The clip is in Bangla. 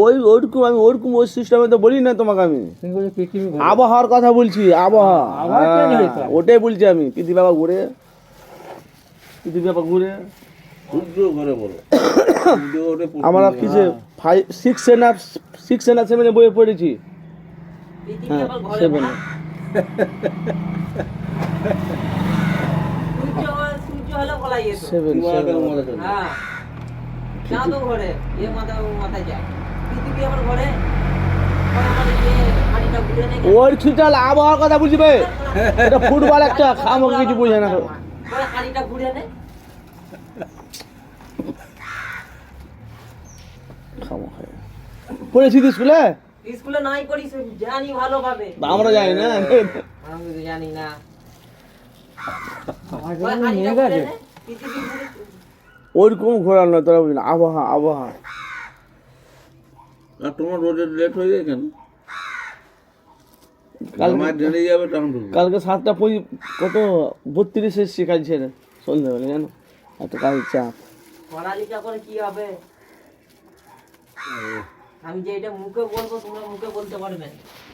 ওই ওরকম আমি ওরকম ওই সিস্টেমে তো বলি না তোমাকে আমি। আবহাওয়ার কথা বলছি আবহাওয়া। হ্যাঁ। ওটাই বলছি আমি। পৃথিবী বাবা ঘুরে পৃথিবী বাবা ঘুরে। আমরা দিকে। ফাইভ সিক্স না সিক্স না সেভেনে বইয়ে পড়েছি। হ্যাঁ সেভেনে যেত সেভেন চাঁদও ঘরে এ মাথা ও মাথায় যায়। পৃথিবী আবার ঘরে ওর খিচাল আবহাওয়ার কথা বুঝি এটা ফুটবল একটা আমাকে কিছু বুঝে না হাঁড়িটা ঘুরে স্কুলে? স্কুলে নাই করিস জানি ভালোভাবে। আমরা জানি না। আমি জানি না। আমার জন্য নিয়ে গেছে। পৃথিবী ঘুরে ওইরকম ঘোরাল নয় তোরা বুঝি না। আবহাওয়া আবহাওয়া। আর তোমার রোডে লেট হয়ে যায় কেন? কালকে- যাবে তখন কালকে সাতটা পঁচিশ কত? বত্রিশে কাজ ছেড়ে সন্ধ্যাবেলা জানো? এত কাজের চাপ। পড়ালেখা করে কি হবে? আমি যে এটা মুখে বলব তোমরা মুখে বলতে পারবে।